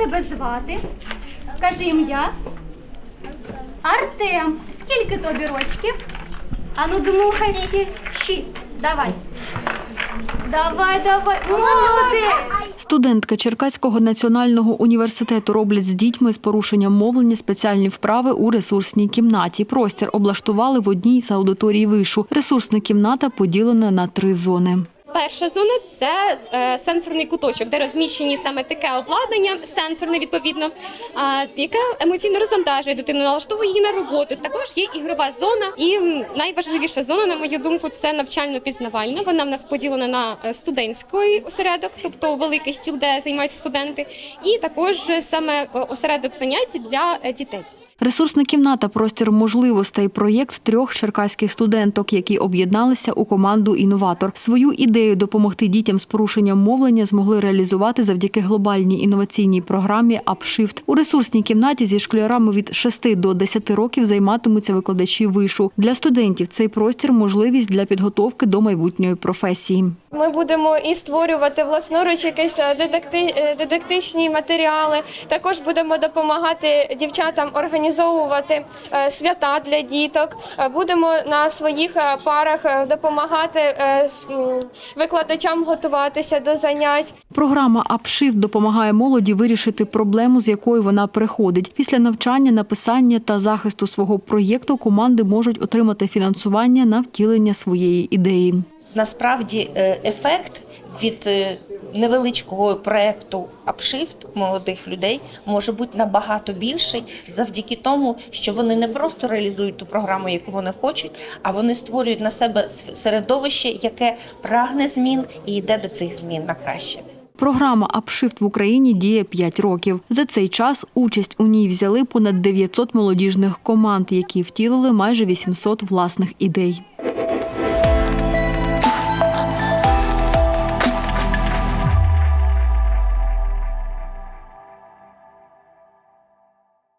тебе звати? Кажи ім'я. Артем. Скільки тобі рочків? Ану, дмухай скільки. Шість. Давай. Давай, давай. Молодець. Студентки Черкаського національного університету роблять з дітьми з порушенням мовлення спеціальні вправи у ресурсній кімнаті. Простір облаштували в одній з аудиторій вишу. Ресурсна кімната поділена на три зони. Перша зона це е, сенсорний куточок, де розміщені саме таке обладнання, сенсорне відповідно, яке емоційно розвантажує дитину, налаштовує її на роботу. Також є ігрова зона, і найважливіша зона, на мою думку, це навчально-пізнавальна. Вона в нас поділена на е, студентський осередок, тобто великий стіл, де займаються студенти, і також саме е, осередок занять для дітей. Ресурсна кімната простір можливостей. Проєкт трьох черкаських студенток, які об'єдналися у команду Інноватор. Свою ідею допомогти дітям з порушенням мовлення змогли реалізувати завдяки глобальній інноваційній програмі Upshift. У ресурсній кімнаті зі школярами від 6 до 10 років займатимуться викладачі вишу. Для студентів цей простір можливість для підготовки до майбутньої професії. Ми будемо і створювати власноруч якісь е, е, дидактичні матеріали. Також будемо допомагати дівчатам організовувати е, свята для діток. Е, Будемо на своїх е, парах допомагати викладачам готуватися до занять. Програма Upshift допомагає молоді вирішити проблему, з якою вона приходить. Після навчання, написання та захисту свого проєкту команди можуть отримати фінансування на втілення своєї ідеї. Насправді е, ефект від е, невеличкого проекту Upshift молодих людей може бути набагато більший завдяки тому, що вони не просто реалізують ту програму, яку вони хочуть, а вони створюють на себе середовище, яке прагне змін і йде до цих змін на краще. Програма Upshift в Україні діє 5 років. За цей час участь у ній взяли понад 900 молодіжних команд, які втілили майже 800 власних ідей.